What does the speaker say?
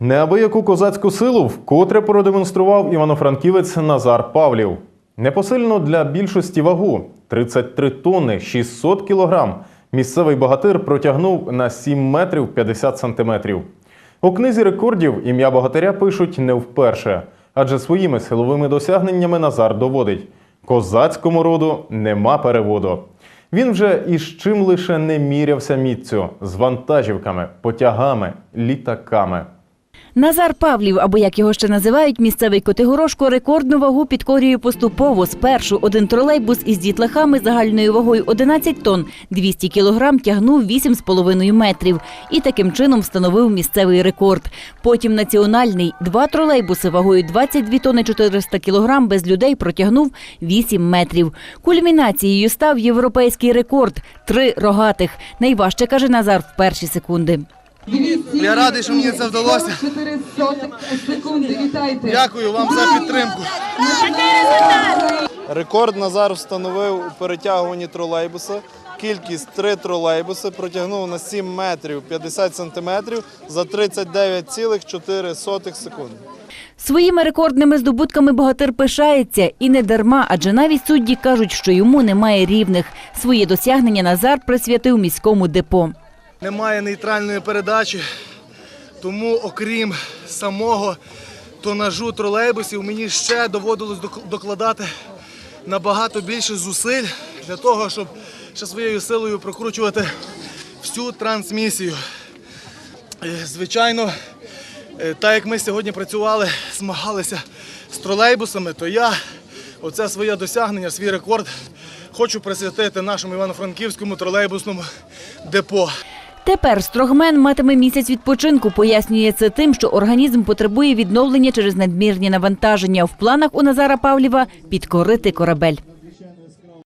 Неабияку козацьку силу вкотре продемонстрував івано-франківець Назар Павлів. Непосильно для більшості вагу 33 тонни 600 кілограм. Місцевий богатир протягнув на 7 метрів 50 сантиметрів. У книзі рекордів ім'я богатиря пишуть не вперше, адже своїми силовими досягненнями Назар доводить: козацькому роду нема переводу. Він вже із чим лише не мірявся міццю з вантажівками, потягами, літаками. Назар Павлів, або як його ще називають, місцевий Котигорошко, рекордну вагу підкорює поступово. Спершу один тролейбус із дітлахами загальною вагою 11 тонн, 200 кілограм тягнув 8,5 метрів і таким чином встановив місцевий рекорд. Потім національний два тролейбуси вагою 22 тонни 400 кілограм без людей протягнув 8 метрів. Кульмінацією став європейський рекорд три рогатих. Найважче каже Назар в перші секунди. Я радий, що мені це вдалося. 4 секунди. Вітайте. Дякую вам за підтримку. Рекорд Назар встановив у перетягуванні тролейбуса. Кількість три тролейбуси протягнув на 7 метрів 50 сантиметрів за 39,4 секунди. Своїми рекордними здобутками богатир пишається і не дарма, адже навіть судді кажуть, що йому немає рівних. Свої досягнення Назар присвятив міському депо. Немає нейтральної передачі, тому окрім самого тонажу тролейбусів, мені ще доводилось докладати набагато більше зусиль для того, щоб ще своєю силою прокручувати всю трансмісію. Е, Звичайно, е, так як ми сьогодні працювали, змагалися з тролейбусами, то я оце своє досягнення, свій рекорд хочу присвятити нашому івано-франківському тролейбусному депо. Тепер строгмен матиме місяць відпочинку. Пояснює це тим, що організм потребує відновлення через надмірні навантаження. В планах у Назара Павлєва підкорити корабель.